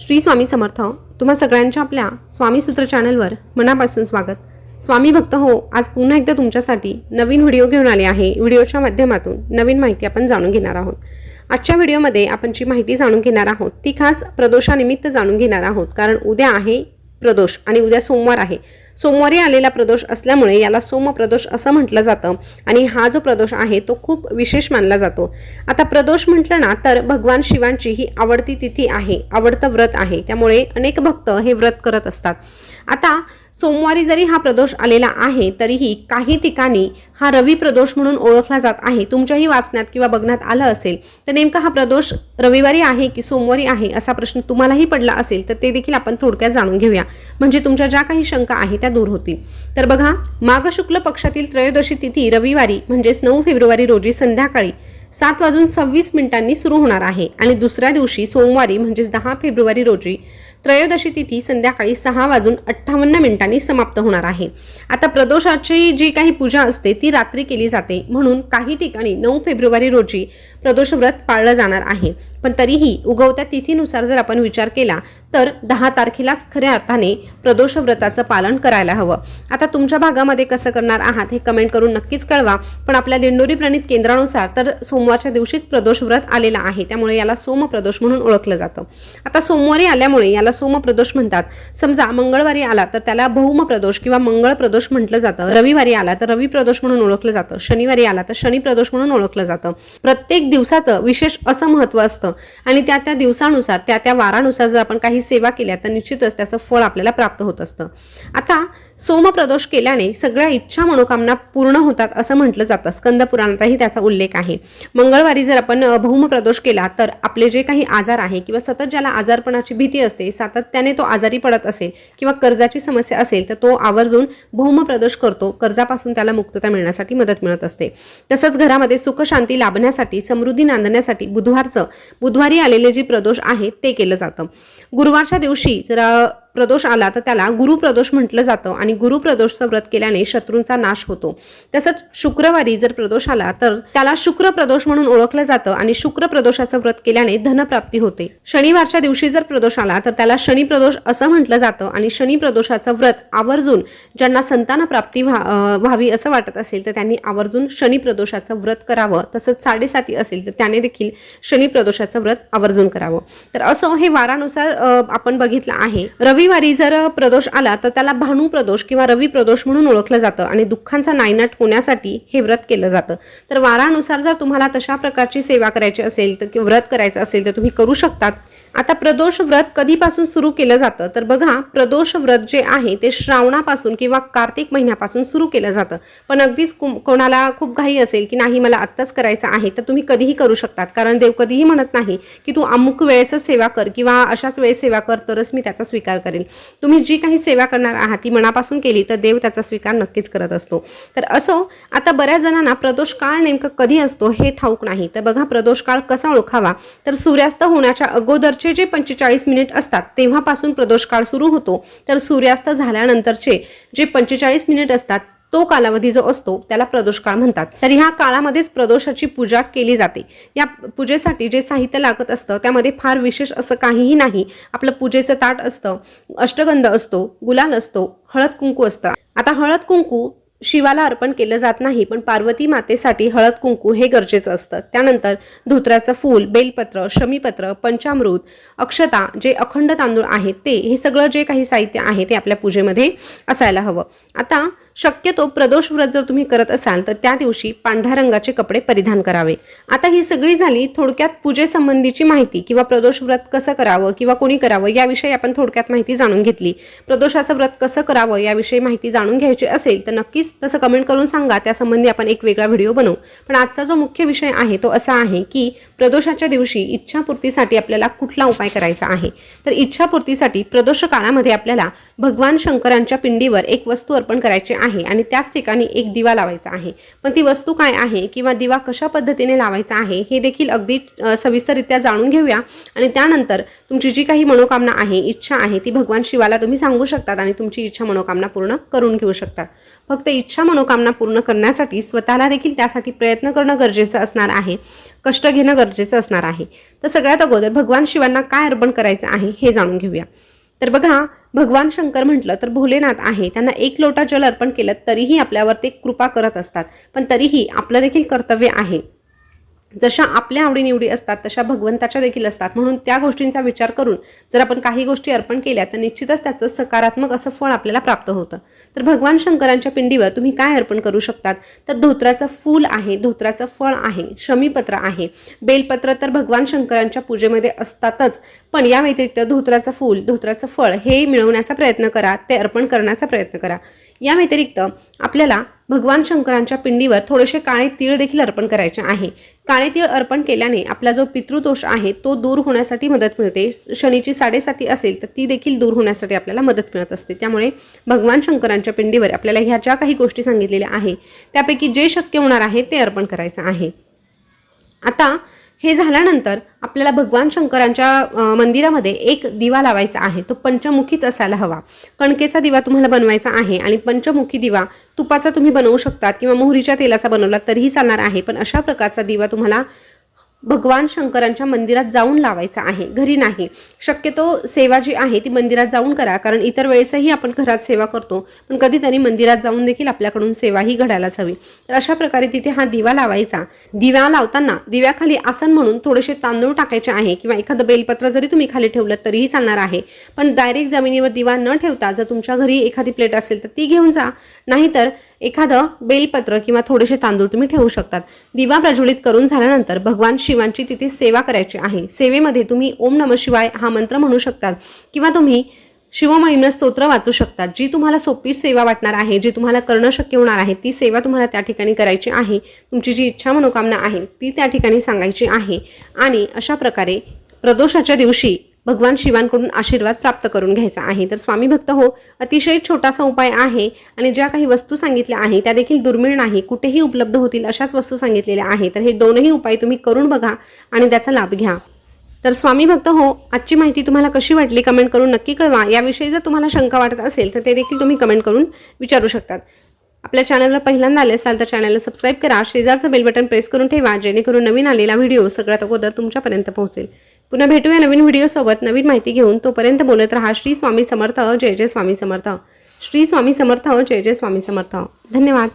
श्री स्वामी समर्थ तुम्हा सगळ्यांच्या आपल्या स्वामी सूत्र चॅनलवर मनापासून स्वागत. स्वामी भक्त हो आज पुन्हा एकदा तुमच्यासाठी नवीन व्हिडिओ घेऊन आले आहे. व्हिडिओच्या माध्यमातून नवीन माहिती आपण जाणून घेणार आहोत. आजच्या व्हिडिओमध्ये आपण जी माहिती जाणून घेणार आहोत ती खास प्रदोषानिमित्त जाणून घेणार आहोत. कारण उद्या आहे प्रदोष आणि उद्या सोमवार आहे. सोमवारी आलेला प्रदोष असल्यामुळे याला सोम प्रदोष असं म्हटलं जातं आणि हा जो प्रदोष आहे तो खूप विशेष मानला जातो. आता प्रदोष म्हटलं ना तर भगवान शिवांची ही आवडती तिथी आहे आवडतं व्रत आहे. त्यामुळे अनेक भक्त हे व्रत करत असतात. आता सोमवारी जरी हा प्रदोष आलेला आहे तरीही काही ठिकाणी हा रवी प्रदोष म्हणून ओळखला जात आहे. तुमच्याही वाचण्यात किंवा बघण्यात आलं असेल तर नेमका हा प्रदोष रविवारी आहे की सोमवारी आहे असा प्रश्न तुम्हालाही पडला असेल तर ते देखील आपण थोडक्यात जाणून घेऊया. म्हणजे तुमच्या ज्या काही शंका आहेत त्या दूर होतील. तर बघा माघ शुक्ल पक्षातील त्रयोदशी तिथी रविवारी म्हणजेच नऊ फेब्रुवारी रोजी संध्याकाळी सात वाजून सव्वीस मिनिटांनी सुरू होणार आहे. आणि दुसऱ्या दिवशी सोमवारी म्हणजेच दहा फेब्रुवारी रोजी त्रयोदशी तिथी संध्याकाळी सहा वाजून अठ्ठावन्न मिनिटांनी समाप्त होणार आहे. आता प्रदोषाची जी काही पूजा असते ती रात्री केली जाते. म्हणून काही ठिकाणी नऊ फेब्रुवारी रोजी प्रदोष व्रत पाळलं जाणार आहे. पण तरीही उगवत्या तिथीनुसार जर आपण विचार केला तर दहा तारखेलाच खऱ्या अर्थाने प्रदोष व्रताचं पालन करायला हवं. आता तुमच्या भागामध्ये कसं करणार आहात हे कमेंट करून नक्कीच कळवा. पण आपल्या दिंडोरी प्रणित केंद्रानुसार तर सोमवारच्या दिवशीच प्रदोष व्रत आलेला आहे. त्यामुळे याला सोमप्रदोष म्हणून ओळखलं जातं. आता सोमवारी आल्यामुळे याला सोमप्रदोष म्हणतात. समजा मंगळवारी आला तर त्याला भौम प्रदोष किंवा मंगळ प्रदोष म्हटलं जातं. रविवारी आला तर रवी प्रदोष म्हणून ओळखलं जातं. शनिवारी आला तर शनी प्रदोष म्हणून ओळखलं जातं. प्रत्येक दिवसाचं विशेष असं महत्त्व असतं. आणि त्या त्या दिवसानुसार त्या त्या वारानुसार जर आपण काही सेवा केल्या तर निश्चितच त्याचं फळ आपल्याला प्राप्त होत असतं. आता सोमप्रदोष केल्याने सगळ्या इच्छा मनोकामना पूर्ण होतात असं म्हटलं जातं. स्कंद पुराणातही त्याचा उल्लेख आहे. मंगळवारी जर आपण भौम भौमप्रदोष केला तर आपले जे काही आजार आहे किंवा सतत ज्याला आजारपणाची भीती असते सातत्याने तो आजारी पडत असेल किंवा कर्जाची समस्या असेल तर तो आवर्जून भौमप्रदोष करतो. कर्जापासून त्याला मुक्तता मिळण्यासाठी मदत मिळत असते. तसंच घरामध्ये सुखशांती लाभण्यासाठी समृद्धी नांदण्यासाठी बुधवारचं बुधवारी आलेले जे प्रदोष आहे ते केलं जातं. गुरुवारच्या दिवशी जर प्रदोष आला तर त्याला गुरुप्रदोष म्हटलं जातं आणि गुरुप्रदोषचं व्रत केल्याने शत्रूंचा नाश होतो. तसंच शुक्रवारी जर प्रदोष आला तर त्याला शुक्र प्रदोष म्हणून ओळखलं जातं आणि शुक्र प्रदोषाचं व्रत केल्याने धनप्राप्ती होते. शनिवारच्या दिवशी जर प्रदोष आला तर त्याला शनी प्रदोष असं म्हटलं जातं आणि शनी प्रदोषाचं व्रत आवर्जून ज्यांना संतान प्राप्ती व्हा व्हावी असं वाटत असेल तर त्यांनी आवर्जून शनी प्रदोषाचं व्रत करावं. तसंच साडेसाती असेल तर त्याने देखील शनी प्रदोषाचं व्रत आवर्जून करावं. तर असं हे वारानुसार आपण बघितलं आहे. रविवारी जर प्रदोष आला तर त्याला भानू प्रदोष किंवा रवी प्रदोष म्हणून ओळखलं जातं आणि दुःखांचा नायनाट होण्यासाठी हे व्रत केलं जातं. तर वारानुसार जर तुम्हाला तशा प्रकारची सेवा करायची असेल तर किंवा व्रत करायचं असेल तर तुम्ही करू शकतात. आता प्रदोष व्रत कधीपासून सुरू केलं जातं? तर बघा प्रदोष व्रत जे आहे ते श्रावणापासून किंवा कार्तिक महिन्यापासून सुरू केलं जातं. पण अगदीच कुम- कोणाला खूप घाई असेल की नाही मला आत्ताच करायचं आहे तर तुम्ही कधीही करू शकतात. कारण देव कधीही म्हणत नाही की तू अमुक वेळेसच सेवा कर किंवा अशाच वेळेस सेवा कर तरच मी त्याचा स्वीकार करेल. तुम्ही जी काही सेवा करणार आहात ती मनापासून केली तर देव त्याचा स्वीकार नक्कीच करत असतो. तर असो आता बऱ्याच जणांना प्रदोष काळ नेमकं कधी असतो हे ठाऊक नाही. तर बघा प्रदोष काळ कसा ओळखावा? तर सूर्यास्त होण्याच्या अगोदर शेवटचे जे पंचेचाळीस मिनिट असतात तेव्हापासून प्रदोष काळ सुरू होतो. तर सूर्यास्त झाल्यानंतरचे जे पंचेचाळीस मिनिट असतात तो कालावधी जो असतो त्याला प्रदोष काळ म्हणतात. तर ह्या काळामध्येच प्रदोषाची पूजा केली जाते. या पूजेसाठी जे साहित्य लागत असतं त्यामध्ये फार विशेष असं काहीही नाही. आपलं पूजेचं ताट असतं अष्टगंध असतो गुलाल असतो हळद कुंकू असतं. आता हळद कुंकू शिवाला अर्पण केलं जात नाही पण पार्वती मातेसाठी हळद कुंकू हे गरजेचं असतं. त्यानंतर धोत्राचं फूल बेलपत्र शमीपत्र पंचामृत अक्षता जे अखंड तांदूळ आहेत ते हे सगळं जे काही साहित्य आहे ते आपल्या पूजेमध्ये असायला हवं. आता शक्यतो प्रदोष व्रत जर तुम्ही करत असाल तर त्या दिवशी पांढऱ्या रंगाचे कपडे परिधान करावे. आता ही सगळी झाली थोडक्यात पूजेसंबंधीची माहिती किंवा प्रदोष व्रत कसं करावं किंवा कोणी करावं याविषयी आपण थोडक्यात माहिती जाणून घेतली. प्रदोषाचं व्रत कसं करावं याविषयी माहिती जाणून घ्यायची असेल तर नक्कीच तसं कमेंट करून सांगा. त्यासंबंधी आपण एक वेगळा व्हिडिओ बनवू. पण आजचा जो मुख्य विषय आहे तो असा आहे की प्रदोषाच्या दिवशी इच्छापूर्तीसाठी आपल्याला कुठला उपाय करायचा आहे? तर इच्छापूर्तीसाठी प्रदोष काळामध्ये आपल्याला भगवान शंकरांच्या पिंडीवर एक वस्तू अर्पण करायची आहे. आहे आणि त्याच ठिकाणी एक दिवा लावायचा आहे. पण ती वस्तू काय आहे किंवा दिवा कशा पद्धतीने लावायचा आहे हे देखील अगदी सविस्तररित्या जाणून घेऊया. आणि त्यानंतर तुमची जी काही मनोकामना आहे इच्छा आहे ती भगवान शिवाला तुम्ही सांगू शकतात आणि तुमची इच्छा मनोकामना पूर्ण करून घेऊ शकतात. फक्त इच्छा मनोकामना पूर्ण करण्यासाठी स्वतःला देखील त्यासाठी प्रयत्न करणं गरजेचं असणार आहे कष्ट घेणं गरजेचं असणार आहे. तर सगळ्यात अगोदर भगवान शिवांना काय अर्पण करायचं आहे हे जाणून घेऊया. तर बघा भगवान शंकर म्हटलं तर भोलेनाथ आहे. त्यांना एक लोटा जल अर्पण केलं तरीही आपल्यावर ते कृपा करत असतात. पण तरीही आपलं देखील कर्तव्य आहे. जशा आपल्या आवडीनिवडी असतात तशा भगवंताच्या देखील असतात. म्हणून त्या गोष्टींचा विचार करून जर आपण काही गोष्टी अर्पण केल्या तर निश्चितच त्याचं सकारात्मक असं फळ आपल्याला प्राप्त होतं. तर भगवान शंकरांच्या पिंडीवर तुम्ही काय अर्पण करू शकतात? तर धोत्राचं फूल आहे धोत्राचं फळ आहे शमीपत्र आहे. बेलपत्र तर भगवान शंकरांच्या पूजेमध्ये असतातच पण या व्यतिरिक्त धोत्राचं फूल धोत्राचं फळ हे मिळवण्याचा प्रयत्न करा ते अर्पण करण्याचा प्रयत्न करा. या व्यतिरिक्त आपल्याला भगवान शंकरांच्या पिंडीवर थोडेसे काळे तीळ देखील अर्पण करायचे आहे. काळे तीळ अर्पण केल्याने आपला जो पितृदोष आहे तो दूर होण्यासाठी मदत मिळते. शनीची साडेसाती असेल तर ती देखील दूर होण्यासाठी आपल्याला मदत मिळत असते. त्यामुळे भगवान शंकरांच्या पिंडीवर आपल्याला ह्या ज्या काही गोष्टी सांगितलेल्या आहे त्यापैकी जे शक्य होणार आहे ते अर्पण करायचं आहे. आता हे झाल्यानंतर आपल्याला भगवान शंकरांच्या मंदिरामध्ये एक दिवा लावायचा आहे. तो पंचमुखीच असायला हवा. कणकेचा दिवा तुम्हाला बनवायचा आहे आणि पंचमुखी दिवा तुपाचा तुम्ही बनवू शकतात किंवा मोहरीच्या तेलाचा बनवला तरीही चालणार आहे. पण अशा प्रकारचा दिवा तुम्हाला भगवान शंकरांच्या मंदिरात जाऊन लावायचा आहे. घरी नाही. शक्यतो सेवा जी आहे ती मंदिरात जाऊन करा कारण इतर वेळेसही आपण घरात सेवा करतो पण कधीतरी मंदिरात जाऊन देखील आपल्याकडून सेवाही घडायलाच हवी. तर अशा प्रकारे तिथे हा दिवा लावायचा. दिवा लावताना दिव्याखाली आसन म्हणून थोडेसे तांदूळ टाकायचे आहे किंवा एखादं बेलपत्र जरी तुम्ही खाली ठेवलं तरीही चालणार आहे. पण डायरेक्ट जमिनीवर दिवा न ठेवता जर तुमच्या घरी एखादी प्लेट असेल तर ती घेऊन जा. नाहीतर एखादं बेलपत्र किंवा थोडेसे तांदूळ तुम्ही ठेवू शकतात. दिवा प्रज्वलित करून झाल्यानंतर भगवान शिवांची तिथे सेवा करायची आहे. सेवेमध्ये तुम्ही ओम नम शिवाय हा मंत्र म्हणू शकतात किंवा तुम्ही शिवमहिम्न स्तोत्र वाचू शकतात. जी तुम्हाला सोपी सेवा वाटणार आहे जी तुम्हाला करणं शक्य होणार आहे ती सेवा तुम्हाला त्या ठिकाणी करायची आहे. तुमची जी इच्छा मनोकामना आहे ती त्या ठिकाणी सांगायची आहे. आणि अशा प्रकारे प्रदोषाच्या दिवशी भगवान शिवांकडून आशीर्वाद प्राप्त करून घ्यायचा आहे. तर स्वामी भक्त हो अतिशय छोटासा उपाय आहे आणि ज्या काही वस्तू सांगितल्या आहे त्या देखील दुर्मिळ नाही. कुठेही उपलब्ध होतील अशाच वस्तू सांगितलेल्या आहे तर हे दोनही उपाय तुम्ही करून बघा आणि त्याचा लाभ घ्या. तर स्वामी भक्त हो आजची माहिती तुम्हाला कशी वाटली कमेंट करून नक्की कळवा. याविषयी जर तुम्हाला शंका वाटत असेल तर ते देखील तुम्ही कमेंट करून विचारू शकतात. आपल्या चॅनलवर पहिल्यांदा आले असाल तर चॅनलला सबस्क्राईब करा. शेजारचं बेल बटन प्रेस करून ठेवा जेणेकरून नवीन आलेला व्हिडिओ सगळ्यात अगोदर तुमच्यापर्यंत पोहोचेल. पुन्हा भेटूया नवीन व्हिडिओसोबत नवीन माहिती घेऊन तोपर्यंत बोलत राहा. श्री स्वामी समर्थ जय जय स्वामी समर्थ. श्री स्वामी समर्थ जय जय स्वामी समर्थ. धन्यवाद.